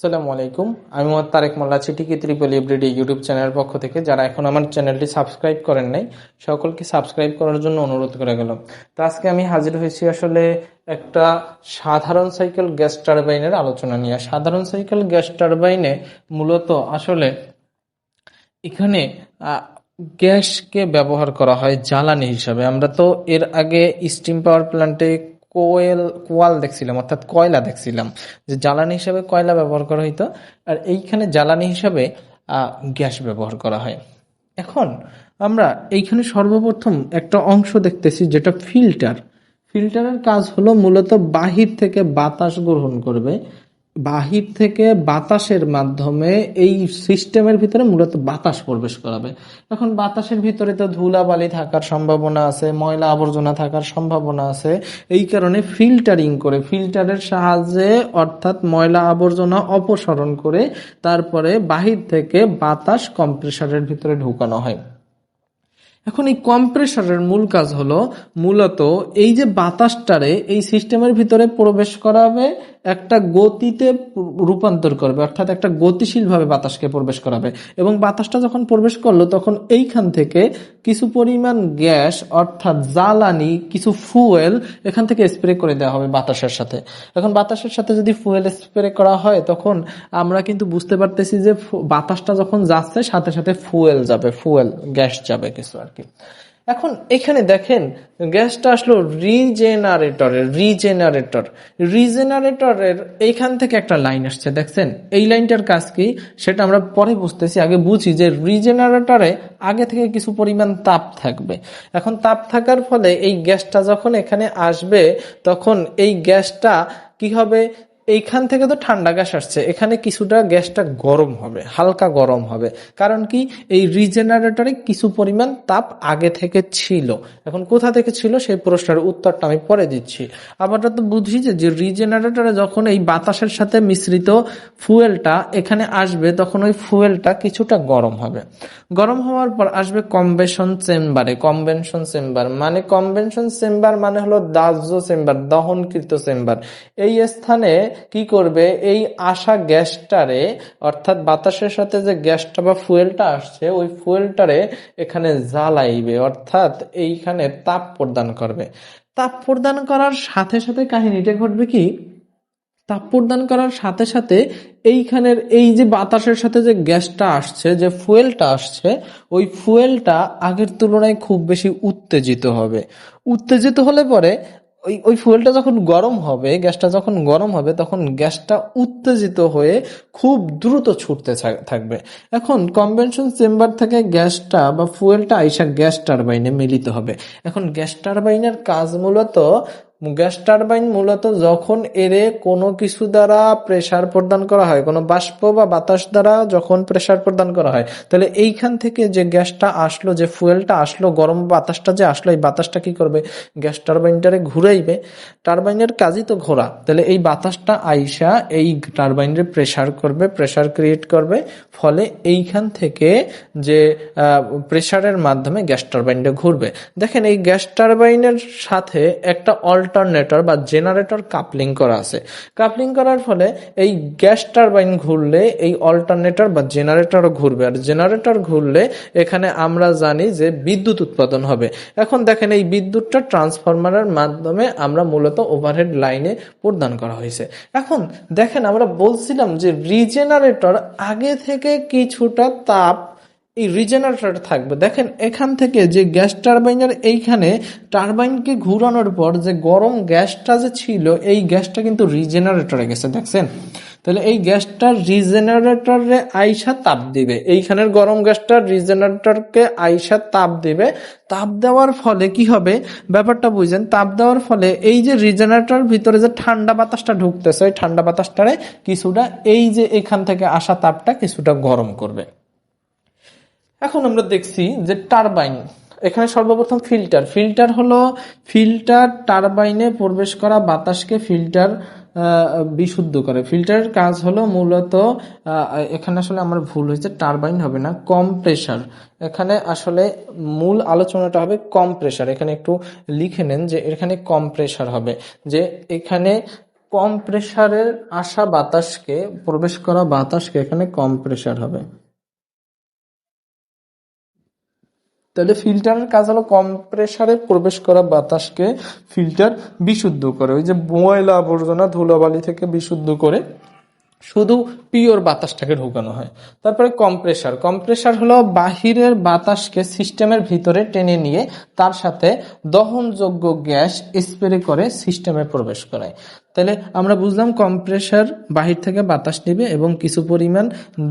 আসসালামু আলাইকুম। আমি মোহাম্মদ তারেক মোল্লা চিটিকি ত্রিপল এভরিডে ইউটিউব চ্যানেলের পক্ষ থেকে। যারা এখন আমার চ্যানেলটি সাবস্ক্রাইব করেন নাই, সকলকে সাবস্ক্রাইব করার জন্য অনুরোধ করে গেল তো আজকে আমি হাজির হয়েছি আসলে একটা সাধারণ সাইকেল গ্যাস টারবাইনের আলোচনা নিয়ে। সাধারণ সাইকেল গ্যাস টারবাইনে মূলত আসলে এখানে গ্যাসকে ব্যবহার করা হয় জ্বালানি হিসাবে। আমরা তো এর আগে স্টিম পাওয়ার প্ল্যান্টে কোয়েল, কোয়াল দেখছিলাম, অর্থাৎ কয়লা দেখছিলাম, যে জ্বালানি হিসাবে কয়লা ব্যবহার করা হইতো, আর এইখানে জ্বালানি হিসাবে গ্যাস ব্যবহার করা হয়। এখন আমরা এইখানে সর্বপ্রথম একটা অংশ দেখতেছি, যেটা ফিল্টার। ফিল্টারের কাজ হলো মূলত বাহির থেকে বাতাস গ্রহণ করবে বাহির থেকে বাতাসের মাধ্যমে এই সিস্টেমের ভিতরে মূলত বাতাস প্রবেশ করাবে। এখন বাতাসের ভিতরে তো ধুলাবালি থাকার সম্ভাবনা আছে, ময়লা আবর্জনা থাকার সম্ভাবনা আছে। এই কারণে ফিল্টারিং করে, ফিল্টারের সাহায্যে অর্থাৎ ময়লা আবর্জনা অপসারণ করে তারপরে বাহির থেকে বাতাস কম্প্রেসারের ভিতরে ঢুকানো হয়। এখন এই কম্প্রেসরের মূল কাজ হলো মূলত এই যে বাতাসটারে এই সিস্টেমের ভিতরে প্রবেশ করাবে একটা গতিতে রূপান্তর করবে, অর্থাৎ একটা গতিশীলভাবে বাতাসকে প্রবেশ করাবে। এবং বাতাসটা যখন প্রবেশ করল, তখন এইখান থেকে কিছু পরিমাণ গ্যাস, অর্থাৎ জ্বালানি, কিছু ফুয়েল এখান থেকে স্প্রে করে দেওয়া হবে বাতাসের সাথে। এখন বাতাসের সাথে যদি ফুয়েল স্প্রে করা হয়, তখন আমরা কিন্তু বুঝতে পারতেছি যে বাতাসটা যখন যাচ্ছে, সাথে সাথে ফুয়েল যাবে, ফুয়েল, গ্যাস যাবে কিছু আর কি। এখন এখানে দেখেন, গ্যাসটা আসলো রিজেনারেটরের, রিজেনারেটর। রিজেনারেটরের এইখান থেকে একটা লাইন আসছে, দেখছেন? এই লাইনটার কাজ কি? সেটা আমরা পরে বুঝতেছি, আগে বুঝি যে রিজেনারেটরে আগে থেকে কিছু পরিমাণ তাপ থাকবে। এখন তাপ থাকার ফলে এই গ্যাসটা যখন এখানে আসবে, তখন এই গ্যাসটা কি হবে? এইখান থেকে তো ঠান্ডা গ্যাস আসছে। এখানে কিছুটা গ্যাসটা গরম হবে, হালকা গরম হবে। কারণ কি? এই রিজেনারেটরে কিছু পরিমাণ তাপ আগে থেকে ছিল। এখন কোথা থেকে ছিল? সেই প্রশ্নের উত্তরটা আমি পরে দিচ্ছি। আবার তো বুঝি যে রিজেনারেটরে যখন এই বাতাসের সাথে মিশ্রিত ফুয়েলটা এখানে আসবে, তখন ওই ফুয়েলটা কিছুটা গরম হবে। গরম হওয়ার পর আসবে কম্বেশন চেম্বারে। কনভেনশন চেম্বার মানে কনভেনশন চেম্বার মানে হলো দাহ্য চেম্বার, দহনকৃত চেম্বার। এই স্থানে কি করবে? এই আসা গ্যাসটারে, অর্থাৎ বাতাসের সাথে যে গ্যাসটা বা ফুয়েলটা আসছে, ওই ফুয়েলটারে এখানে জ্বালাইবে, অর্থাৎ এইখানে তাপ প্রদান করবে। তাপ প্রদান করার সাথে সাথে কাহিনীটা ঘটবে কি? তাপ প্রদান করার সাথে সাথে এইখানের এই যে বাতাসের সাথে যে গ্যাসটা আসছে, যে ফুয়েলটা আসছে, ওই ফুয়েলটা আগের তুলনায় খুব বেশি উত্তেজিত হবে। উত্তেজিত হলে পরে ওই ওই ফুয়েলটা যখন গরম হবে, গ্যাসটা যখন গরম হবে, তখন গ্যাসটা উত্তেজিত হয়ে খুব দ্রুত ছুটতে থাকবে। এখন কনভেনশন চেম্বার থেকে গ্যাসটা বা ফুয়েলটা আইসা গ্যাস টারবাইনে মিলিত হবে। এখন গ্যাস টারবাইনের কাজ মূলত গ্যাস টারবাইন মূলত যখন এরে কোনো কিছু দ্বারা প্রেসার প্রদান করা হয়, কোনো বাষ্প বা বাতাস দ্বারা যখন প্রেসার প্রদান করা হয়, তাহলে এইখান থেকে যে গ্যাসটা আসলো, যে ফুয়েলটা আসলো, গরম বাতাসটা যে আসলো, এই বাতাসটা কি করবে? গ্যাস টারবাইনটারে ঘুরাইবে। টারবাইনের কাজই তো ঘোরা। তাহলে এই বাতাসটা আইসা এই টারবাইনের প্রেসার করবে প্রেসার ক্রিয়েট করবে, ফলে এইখান থেকে যে প্রেসারের মাধ্যমে গ্যাস টারবাইনটা ঘুরবে। দেখেন এই গ্যাস টারবাইনের সাথে একটা অল্টারনেটর বা জেনারেটর কাপলিং করা আছে। কাপলিং করার ফলে এই গ্যাস টারবাইন ঘুরলে এই অল্টারনেটর বা জেনারেটরও ঘুরবে। আর জেনারেটর ঘুরলে এখানে আমরা জানি যে বিদ্যুৎ উৎপাদন হবে। এখন দেখেন এই বিদ্যুৎটা ট্রান্সফরমারের মাধ্যমে আমরা মূলত ওভারহেড লাইনে প্রদান করা হয়েছে। এখন দেখেন আমরা বলছিলাম যে রিজেনারেটর আগে থেকে কিছুটা তাপ এই রিজেনারেটর থাকবে। দেখেন, এখান থেকে যে গ্যাস টারবাইনের এইখানে টারবাইনকে ঘুরানোর পর যে গরম গ্যাসটা যে ছিল, এই গ্যাসটা কিন্তু রিজেনারেটরে গেছে, দেখছেন? তাহলে এই গ্যাসটা রিজেনারেটরে আইসা তাপ দিবে। এইখানের গরম গ্যাসটা রিজেনারেটরকে আইসা তাপ দিবে। তাপ দেওয়ার ফলে কি হবে? ব্যাপারটা বুঝেন, তাপ দেওয়ার ফলে এই যে রিজেনারেটর ভিতরে যে ঠান্ডা বাতাসটা ঢুকতেছে, ওই ঠান্ডা বাতাসটারে কিছুটা এই যে এখান থেকে আসা তাপটা কিছুটা গরম করবে। এখন আমরা দেখছি যে টারবাইন, এখানে সর্বপ্রথম ফিল্টার। ফিল্টার হলো ফিল্টার টারবাইনে প্রবেশ করা বাতাসকে ফিল্টার বিশুদ্ধ করে। ফিল্টারের কাজ হলো মূলত এখানে আসলে আমার ভুল হয়েছে, টারবাইন হবে না, কম্প্রেসার। এখানে আসলে মূল আলোচনাটা হবে কম্প্রেসার। এখানে একটু লিখে নেন যে এখানে কম্প্রেসার হবে। যে এখানে কম প্রেসারের আসা বাতাসকে, প্রবেশ করা বাতাসকে এখানে কম প্রেসার হবে। তাহলে ফিল্টারের কাজ হলো কম প্রবেশ করা বাতাসকে ফিল্টার বিশুদ্ধ করে। ওই যে ময়লা আবর্জনা ধুলাবালি থেকে বিশুদ্ধ করে শুধু পিওর বাতাসটাকে ঢোকানো হয়। তারপরে কম্প্রেসার কম্প্রেসার হলো বাহিরের বাতাসকে সিস্টেমের ভিতরে টেনে নিয়ে তার সাথে দহনযোগ্য গ্যাস স্প্রে করে সিস্টেমে প্রবেশ করায়। তাহলে আমরা বুঝলাম কম্প্রেসার বাহির থেকে বাতাস নেবে এবং কিছু পরিমাণ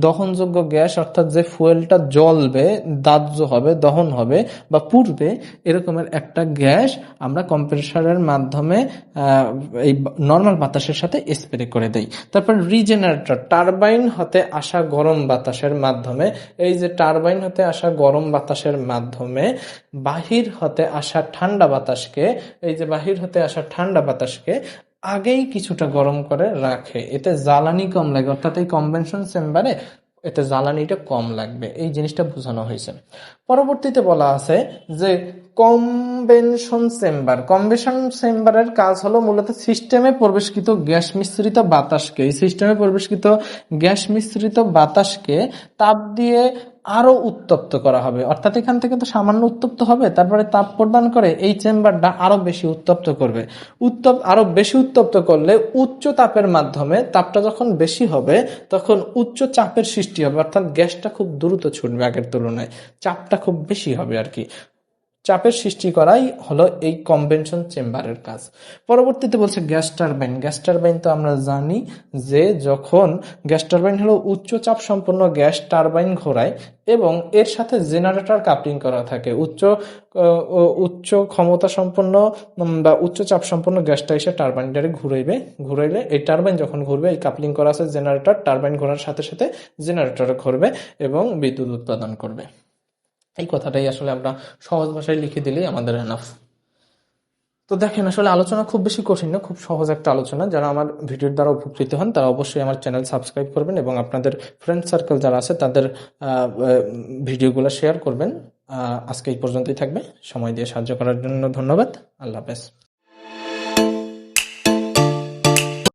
দহনযোগ্য গ্যাস, অর্থাৎ যে ফুয়েলটা জ্বলবে, দাহ্য হবে, দহন হবে বা পুড়বে, এরকমের একটা গ্যাস আমরা কম্প্রেসারের মাধ্যমে এই নর্মাল বাতাসের সাথে স্প্রে করে দেই। তারপর রিজেনারেটর টারবাইন হতে আসা গরম বাতাসের মাধ্যমে, এই যে টারবাইন হতে আসা গরম বাতাসের মাধ্যমে বাহির হতে আসা ঠান্ডা বাতাসকে, এই যে বাহির হতে আসা ঠান্ডা বাতাসকে আগেই কিছুটা গরম করে রাখে। এতে জ্বালানি কম লাগে, অর্থাৎ এই কনভেনশন চেম্বারে এতে জ্বালানিটা কম লাগবে। এই জিনিসটা বোঝানো হয়েছে। পরবর্তীতে বলা আছে যে কনভেনশন চেম্বার কনভেনশন চেম্বারের কাজ হলো মূলত সিস্টেমে প্রবেশকৃত গ্যাস মিশ্রিত বাতাসকে। এই সিস্টেমে প্রবেশকৃত গ্যাস মিশ্রিত বাতাসকে তাপ দিয়ে আরও উত্তপ্ত করা হবে। অর্থাৎ এখান থেকে তো সামান্য উত্তপ্ত হবে, তারপরে তাপ প্রদান করে এই চেম্বারটা আরও বেশি উত্তপ্ত করবে। উত্তপ, আরও বেশি উত্তপ্ত করলে উচ্চ তাপের মাধ্যমে তাপটা যখন বেশি হবে, তখন উচ্চ চাপের সৃষ্টি হবে। অর্থাৎ গ্যাসটা খুব দ্রুত ছুটবে আগের তুলনায়। চাপটা খুব বেশি হবে আর কি। চাপের সৃষ্টি করাই হলো এই কনভেনশন চেম্বারের কাজ। পরবর্তীতে বলছে গ্যাস টারবাইন। গ্যাস টারবাইন তো আমরা জানি যে যখন গ্যাস টারবাইন হলো উচ্চ চাপ সম্পন্ন গ্যাস টারবাইন ঘোরায় এবং এর সাথে জেনারেটর কাপলিং করা থাকে। উচ্চ উচ্চ ক্ষমতা সম্পন্ন বা উচ্চ চাপ সম্পন্ন গ্যাসটা এসে টারবাইনটারে ঘুরাইবে। ঘুরাইলে এই টারবাইন যখন ঘুরবে, এই কাপলিং করা আছে জেনারেটর, টারবাইন ঘোরার সাথে সাথে জেনারেটর ঘুরবে এবং বিদ্যুৎ উৎপাদন করবে। এই কথাটাই আসলে আমরা সহজ ভাষায় লিখে দিলেই আমাদের এনাফ তো দেখেন, আসলে আলোচনা খুব বেশি কঠিন না, খুব সহজ একটা আলোচনা। যারা আমার ভিডিওর দ্বারা উপকৃত হন, তারা অবশ্যই আমার চ্যানেল সাবস্ক্রাইব করবেন এবং আপনাদের ফ্রেন্ড সার্কেল যারা আছে, তাদের ভিডিওগুলো শেয়ার করবেন। আজকে এই পর্যন্তই থাকবে। সময় দিয়ে সাহায্য করার জন্য ধন্যবাদ। আল্লাহ হাফেজ।